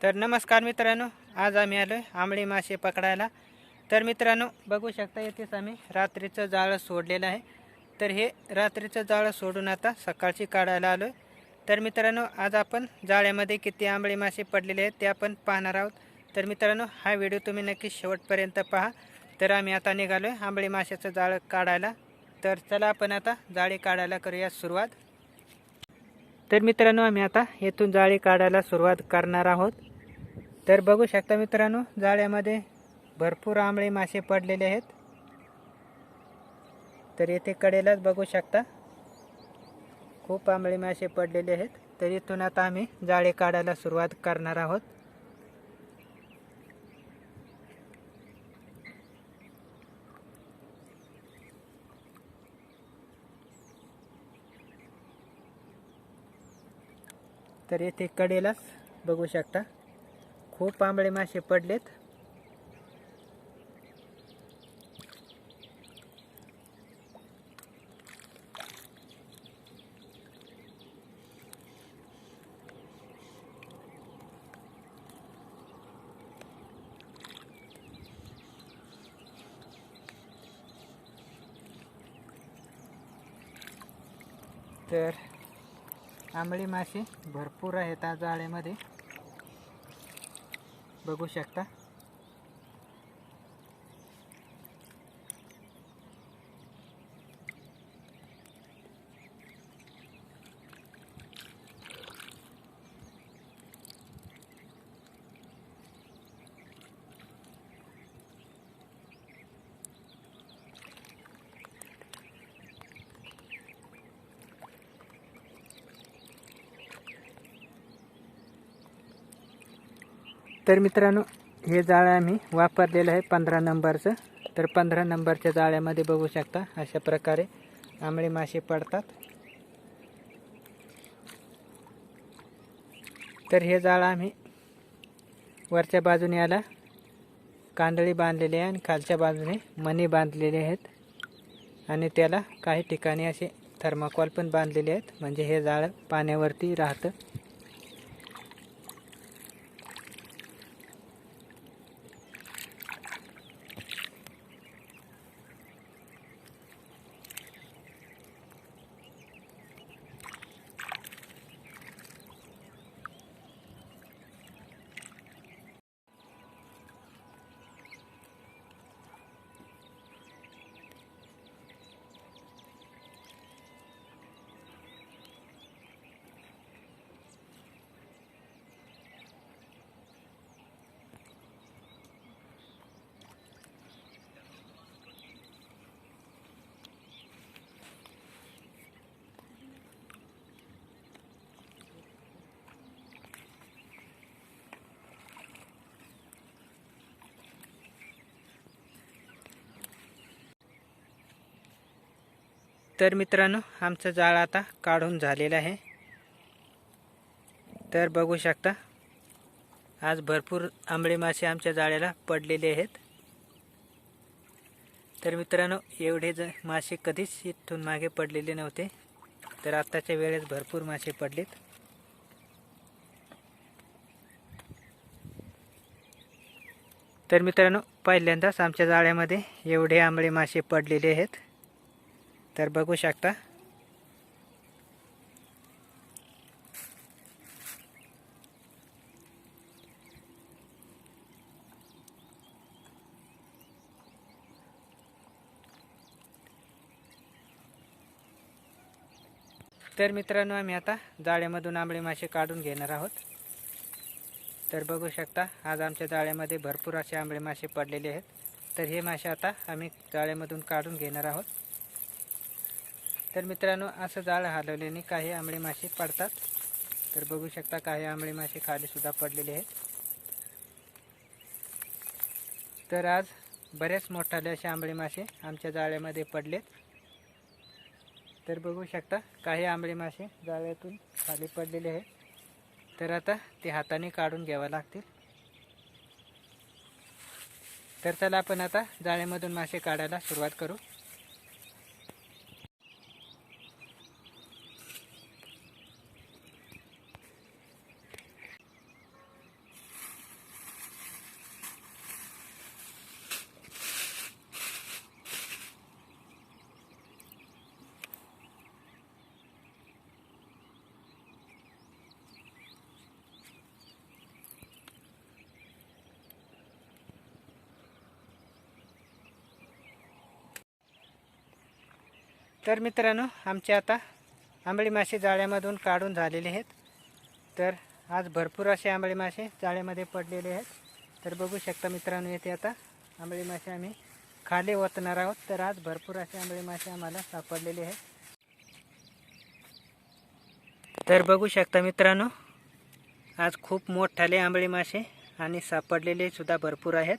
तर नमस्कार मित्रांनो आज आम्ही आलो आहे आंबळी मासे पकडायला. तर मित्रांनो बघू शकता येथेच आम्ही रात्रीचं जाळं सोडलेलं आहे. तर हे रात्रीचं जाळं सोडून आता सकाळची काढायला आलो आहे तर मित्रांनो आज आपण जाळ्यामध्ये किती आंबळी मासे पडलेले आहेत ते आपण पाहणार आहोत. तर मित्रांनो हा व्हिडिओ तुम्ही नक्की शेवटपर्यंत पहा. तर आम्ही आता निघालो आहे आंबळी माशाचं जाळं काढायला. तर चला आपण आता जाळी काढायला करूया सुरुवात. तर मित्रांनो आम्ही आता येथून जाळी काढायला सुरुवात करणार आहोत. तर बघू शकता मित्रांनो जाळ्यामध्ये भरपूर आंबळे मासे पडलेले आहेत. तर येथे कडेलाच बघू शकता खूप आंबळे मासे पडलेले आहेत. तर इथून आता आम्ही जाळे काढायला सुरुवात करणार आहोत. तर येथे कडेलाच बघू शकता. खूप आंबळे मासे पडलेत. तर आंबळी मासे भरपूर आहेत आज जाळ्यामध्ये. बघू शकता. तर मित्रांनो हे जाळं आम्ही वापरलेलं आहे पंधरा नंबरचं. तर पंधरा नंबरच्या जाळ्यामध्ये बघू शकता अशा प्रकारे आंबळे मासे पडतात. तर हे जाळं आम्ही वरच्या बाजूने याला कांदळी बांधलेली आहे आणि खालच्या बाजूने मणी बांधलेले आहेत. आणि त्याला काही ठिकाणी असे थर्माकॉल पण बांधलेले आहेत. म्हणजे हे जाळं पाण्यावरती राहतं. तर मित्रांनो आमचं जाळं आता काढून झालेलं आहे. तर बघू शकता आज भरपूर आंबळे मासे आमच्या जाळ्याला पडलेले आहेत. तर मित्रांनो एवढे ज मासे कधीच इथून मागे पडलेले नव्हते तर आत्ताच्या वेळेस भरपूर मासे पडलेत. तर मित्रांनो पहिल्यांदाच आमच्या जाळ्यामध्ये एवढे आंबळे मासे पडलेले आहेत. तर बघू शकता. तर मित्रांनो आम्ही आता जाळ्यामधून आंबळे मासे काढून घेणार आहोत. तर बघू शकता आज आमच्या जाळ्यामध्ये भरपूर असे आंबळे मासे पडलेले आहेत. तर हे मासे आता आम्ही जाळ्यामधून काढून घेणार आहोत. तर मित्रांनो असं जाळं हलवल्याने काही आंबळे मासे पडतात. तर बघू शकता काही आंबळे मासे खालीसुद्धा पडलेले आहेत. तर आज बरेच मोठाले असे आंबळे मासे आमच्या जाळ्यामध्ये पडलेत. तर बघू शकता काही आंबळे मासे जाळ्यातून खाली पडलेले आहेत. तर आता ते हाताने काढून घ्यावं लागतील. तर चला आपण आता जाळ्यामधून मासे काढायला सुरुवात करू. तर मित्रांनो आमचे आता आंबळी मासे जाळ्यामधून काढून झालेले आहेत. तर आज भरपूर असे आंबळी मासे जाळ्यामध्ये पडलेले आहेत. तर बघू शकता मित्रांनो येथे आता आंबळी मासे आम्ही खाली ओतणार आहोत. तर आज भरपूर असे आंबळी मासे आम्हाला सापडलेले आहेत. तर बघू शकता मित्रांनो आज खूप मोठाले आंबळी मासे आणि सापडलेले सुद्धा भरपूर आहेत.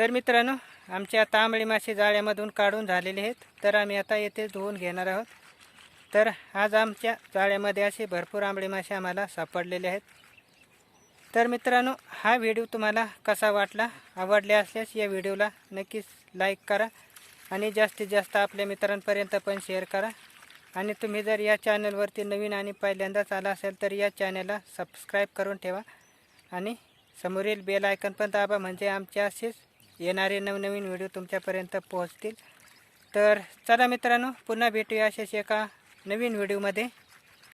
तर मित्रांनो आमच्या आता आंबळी मासे जाळ्यामधून काढून झालेले आहेत. तर आम्ही आता येथे धुवून घेणार आहोत. तर आज आमच्या जाळ्यामध्ये असे भरपूर आंबळे मासे आम्हाला सापडलेले आहेत. तर मित्रांनो हा व्हिडिओ तुम्हाला कसा वाटला आवडले असल्यास या व्हिडिओला नक्कीच लाईक करा आणि जास्तीत जास्त आपल्या मित्रांपर्यंत पण शेअर करा. आणि तुम्ही जर या चॅनलवरती नवीन आणि पहिल्यांदाच आला असेल तर या चॅनलला सबस्क्राईब करून ठेवा. आणि समोरील बेल आयकन पण दाबा म्हणजे आमच्या असेच येणारे नवनवीन व्हिडिओ तुमच्यापर्यंत पोहोचतील. तर चला मित्रांनो पुन्हा भेटूया अशाच एका नवीन व्हिडिओमध्ये.